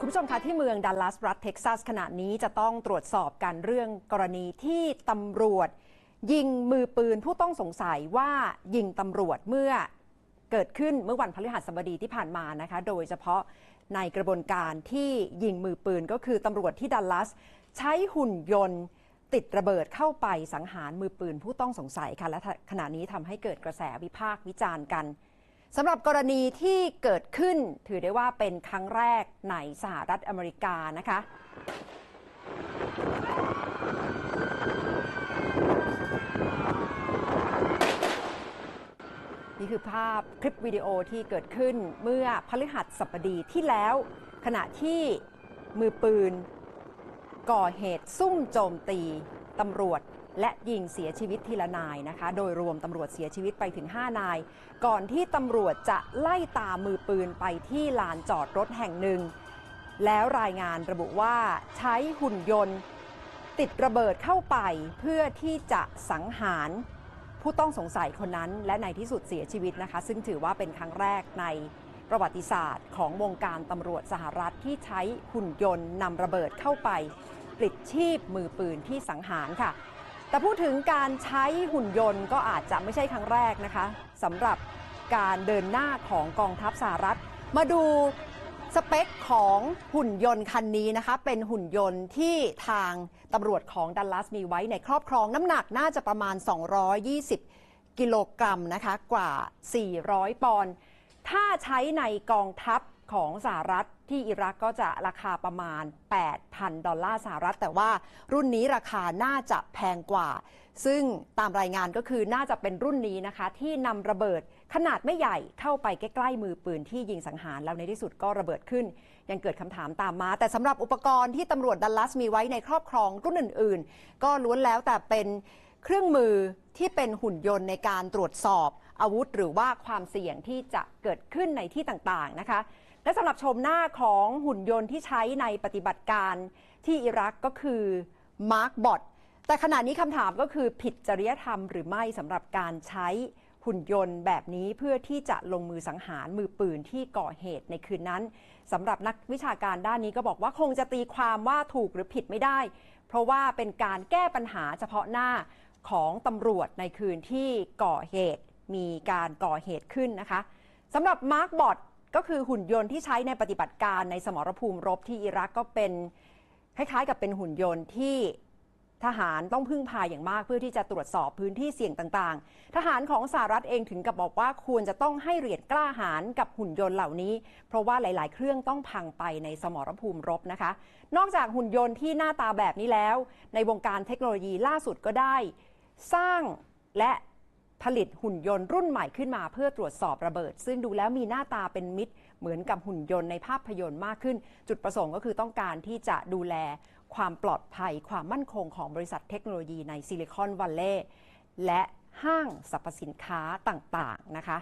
คุณผู้ชมคะที่เมืองดัลลัสรัฐเท็กซัสขณะนี้จะต้องตรวจสอบกันเรื่องกรณีที่ตำรวจ ยิงมือปืนผู้ต้องสงสัยว่ายิงตำรวจเมื่อเกิดขึ้นเมื่อวันพฤหัสบดีที่ผ่านมานะคะ โดยเฉพาะในกระบวนการที่ยิงมือปืนก็คือตำรวจที่ดัลลัส ใช้หุ่นยนต์ติดระเบิดเข้าไปสังหารมือปืนผู้ต้องสงสัยค่ะและขณะนี้ทำให้เกิดกระแสวิพากษ์วิจารณ์กัน สำหรับกรณีที่เกิดขึ้นถือได้ว่าเป็นครั้งแรกในสหรัฐอเมริกานะคะ นี่คือภาพคลิปวิดีโอที่เกิดขึ้นเมื่อพฤหัสบดีที่แล้ว ขณะที่มือปืน ก่อเหตุซุ่มโจมตีตำรวจ และยิงเสียชีวิตทีละนายนะคะ โดยรวมตำรวจเสียชีวิตไปถึง 5 นาย ก่อนที่ตำรวจจะไล่ตามมือปืนไปที่ลานจอดรถแห่งหนึ่ง แล้วรายงานระบุว่าใช้หุ่นยนต์ ติดระเบิดเข้าไปเพื่อที่จะสังหารผู้ต้องสงสัยคนนั้น และในที่สุดเสียชีวิตนะคะ ซึ่งถือว่าเป็นครั้งแรกในประวัติศาสตร์ของวงการตำรวจสหรัฐที่ใช้หุ่นยนต์นำระเบิดเข้าไปปลิดชีพมือปืนที่สังหารค่ะ แต่พูดถึงการใช้หุ่นยนต์ก็อาจจะไม่ใช่ครั้งแรกนะคะสำหรับการเดินหน้าของกองทัพสหรัฐ มาดูสเปคของหุ่นยนต์คันนี้นะคะ เป็นหุ่นยนต์ที่ทางตำรวจของดัลลัสมีไว้ในครอบครองน้ำหนักน่าจะประมาณ 220 กิโลกรัมนะคะกว่า 400 ปอนด์ถ้าใช้ในกองทัพ ของสหรัฐที่อิรักก็จะราคาประมาณ 8,000 ดอลลาร์สหรัฐ แต่ว่ารุ่นนี้ราคาน่าจะแพงกว่า ซึ่งตามรายงานก็คือน่าจะเป็นรุ่นนี้นะคะ ที่นำระเบิดขนาดไม่ใหญ่เข้าไปใกล้ๆมือปืนที่ยิงสังหารแล้วในที่สุดก็ระเบิดขึ้น ยังเกิดคำถามตามมา แต่สำหรับอุปกรณ์ที่ตำรวจดัลลัสมีไว้ในครอบครองรุ่นอื่น ๆ ก็ล้วนแล้วแต่เป็นเครื่องมือที่เป็นหุ่นยนต์ในการตรวจสอบอาวุธหรือว่าความเสี่ยงที่จะเกิดขึ้นในที่ต่างๆนะคะ และสำหรับชมหน้าของหุ่นยนต์ที่ใช้ในปฏิบัติการที่อิรักก็คือมาร์กบอทแต่ขณะนี้คำถามก็คือผิดจริยธรรมหรือไม่สำหรับการใช้หุ่นยนต์แบบนี้เพื่อที่จะลงมือสังหารมือปืนที่ก่อเหตุในคืนนั้นสำหรับนักวิชาการด้านนี้ก็บอกว่าคงจะตีความว่าถูกหรือผิดไม่ได้ เพราะว่าเป็นการแก้ปัญหาเฉพาะหน้าของตำรวจในคืนที่ก่อเหตุมีการก่อเหตุขึ้นนะคะสำหรับมาร์กบอท ก็คือหุ่นยนต์ที่ใช้ในปฏิบัติการในสมรภูมิรบที่อิรักก็เป็นคล้ายๆ กับเป็นหุ่นยนต์ที่ทหารต้องพึ่งพาอย่างมากเพื่อที่จะตรวจสอบพื้นที่เสี่ยงต่างๆ ทหารของสหรัฐเองถึงกับบอกว่าควรจะต้องให้เหรียญกล้าหาญกับหุ่นยนต์เหล่านี้ เพราะว่าหลาย ๆ เครื่องต้องพังไปในสมรภูมิรบนะคะ นอกจากหุ่นยนต์ที่หน้าตาแบบนี้แล้ว ในวงการเทคโนโลยีล่าสุดก็ได้ สร้างและ ผลิตหุ่นยนต์รุ่นใหม่ขึ้นมาเพื่อตรวจสอบระเบิด ซึ่งดูแล้วมีหน้าตาเป็นมิตร เหมือนกับหุ่นยนต์ในภาพยนตร์มากขึ้น จุดประสงค์ก็คือต้องการที่จะดูแลความปลอดภัย ความมั่นคงของบริษัทเทคโนโลยีในซิลิคอนวัลเลย์และห้างสรรพสินค้าต่างๆนะคะ